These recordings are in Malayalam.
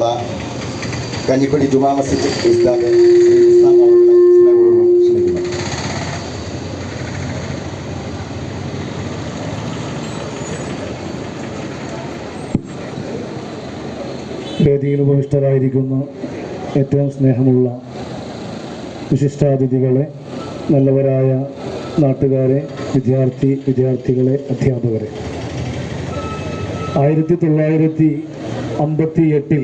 ബഹുമാനപ്പെട്ട കഞ്ഞിക്കുടി ജുമാ മസ്ജിദ് ഇസ്ലാം വേദിയിൽ ഉപവിഷ്ടരായിരിക്കുന്ന ഏറ്റവും സ്നേഹമുള്ള വിശിഷ്ടാതിഥികളെ നല്ലവരായ നാട്ടുകാരെ വിദ്യാർത്ഥി വിദ്യാർത്ഥികളെ അധ്യാപകരെ. ആയിരത്തി തൊള്ളായിരത്തി അമ്പത്തി എട്ടിൽ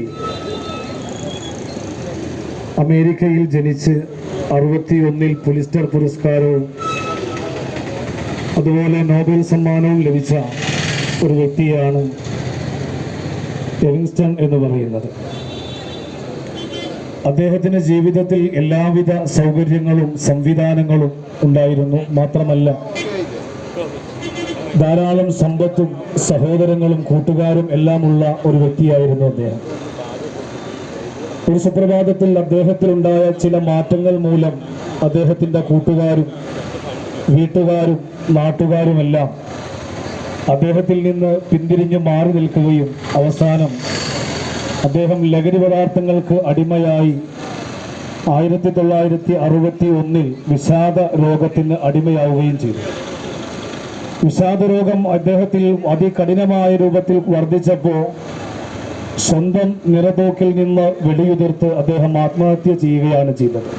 അമേരിക്കയിൽ ജനിച്ച് അറുപത്തി ഒന്നിൽ പുലിസ്റ്റർ പുരസ്കാരവും അതുപോലെ നോബൽ സമ്മാനവും ലഭിച്ച ഒരു വ്യക്തിയാണ് ലിവിങ്സ്റ്റൺ എന്ന് പറയുന്നത്. അദ്ദേഹത്തിന്റെ ജീവിതത്തിൽ എല്ലാവിധ സൗകര്യങ്ങളും സംവിധാനങ്ങളും ഉണ്ടായിരുന്നു. മാത്രമല്ല ധാരാളം സമ്പത്തും സഹോദരങ്ങളും കൂട്ടുകാരും എല്ലാമുള്ള ഒരു വ്യക്തിയായിരുന്നു അദ്ദേഹം. ഒരു സുപ്രഭാതത്തിൽ അദ്ദേഹത്തിലുണ്ടായ ചില മാറ്റങ്ങൾ മൂലം അദ്ദേഹത്തിന്റെ കൂട്ടുകാരും വീട്ടുകാരും നാട്ടുകാരുമെല്ലാം അദ്ദേഹത്തിൽ നിന്ന് പിന്തിരിഞ്ഞു മാറി നിൽക്കുകയും അവസാനം അദ്ദേഹം ലഹരി പദാർത്ഥങ്ങൾക്ക് അടിമയായി ആയിരത്തി തൊള്ളായിരത്തി അറുപത്തി ഒന്നിൽ വിഷാദ രോഗത്തിന് അടിമയാവുകയും ചെയ്തു. വിഷാദ രോഗം അദ്ദേഹത്തിൽ അതികഠിനമായ രൂപത്തിൽ വർദ്ധിച്ചപ്പോൾ സ്വന്തം നിറതോക്കിൽ നിന്ന് വെടിയുതിർത്ത് അദ്ദേഹം ആത്മഹത്യ ചെയ്യുകയാണ് ചെയ്തത്.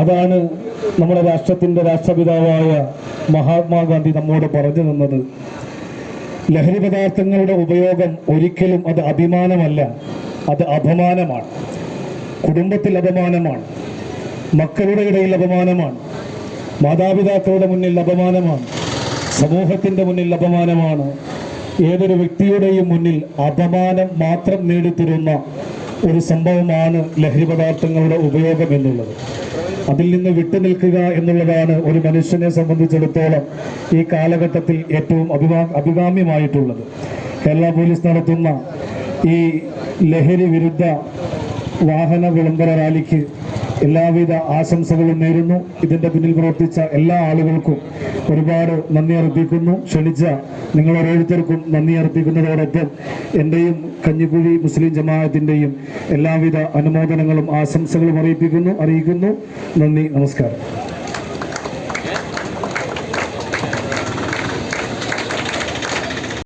അതാണ് നമ്മുടെ രാഷ്ട്രത്തിന്റെ രാഷ്ട്രപിതാവായ മഹാത്മാഗാന്ധി നമ്മോട് പറഞ്ഞു തന്നത്. ലഹരി പദാർത്ഥങ്ങളുടെ ഉപയോഗം ഒരിക്കലും അത് അഭിമാനമല്ല അത് അപമാനമാണ്. കുടുംബത്തിൽ അപമാനമാണ് മക്കളുടെ ഇടയിൽ അപമാനമാണ് മാതാപിതാക്കളുടെ മുന്നിൽ അപമാനമാണ് സമൂഹത്തിന്റെ മുന്നിൽ അപമാനമാണ്. ഏതൊരു വ്യക്തിയുടെയും മുന്നിൽ അപമാനം മാത്രം നേടിത്തരുന്ന ഒരു സംഭവമാണ് ലഹരി പദാർത്ഥങ്ങളുടെ ഉപയോഗം എന്നുള്ളത്. അതിൽ നിന്ന് വിട്ടുനിൽക്കുക എന്നുള്ളതാണ് ഒരു മനുഷ്യനെ സംബന്ധിച്ചിടത്തോളം ഈ കാലഘട്ടത്തിൽ ഏറ്റവും അഭിമാ അഭികാമ്യമായിട്ടുള്ളത്. കേരള പോലീസ് നടത്തുന്ന ഈ ലഹരി വിരുദ്ധ വാഹന വിളംബര റാലിക്ക് എല്ലാവിധ ആശംസകളും നേരുന്നു. ഇതിന്റെ പിന്നിൽ പ്രവർത്തിച്ച എല്ലാ ആളുകൾക്കും ഒരുപാട് നന്ദി അർപ്പിക്കുന്നു. ക്ഷണിച്ച നിങ്ങൾ ഓരോരുത്തർക്കും നന്ദി അർപ്പിക്കുന്നതോടൊപ്പം എന്റെയും കഞ്ഞിക്കുഴി മുസ്ലിം ജമാഅത്തിന്റെയും എല്ലാവിധ അനുമോദനങ്ങളും ആശംസകളും അറിയിപ്പിക്കുന്നു അറിയിക്കുന്നു. നന്ദി നമസ്കാരം.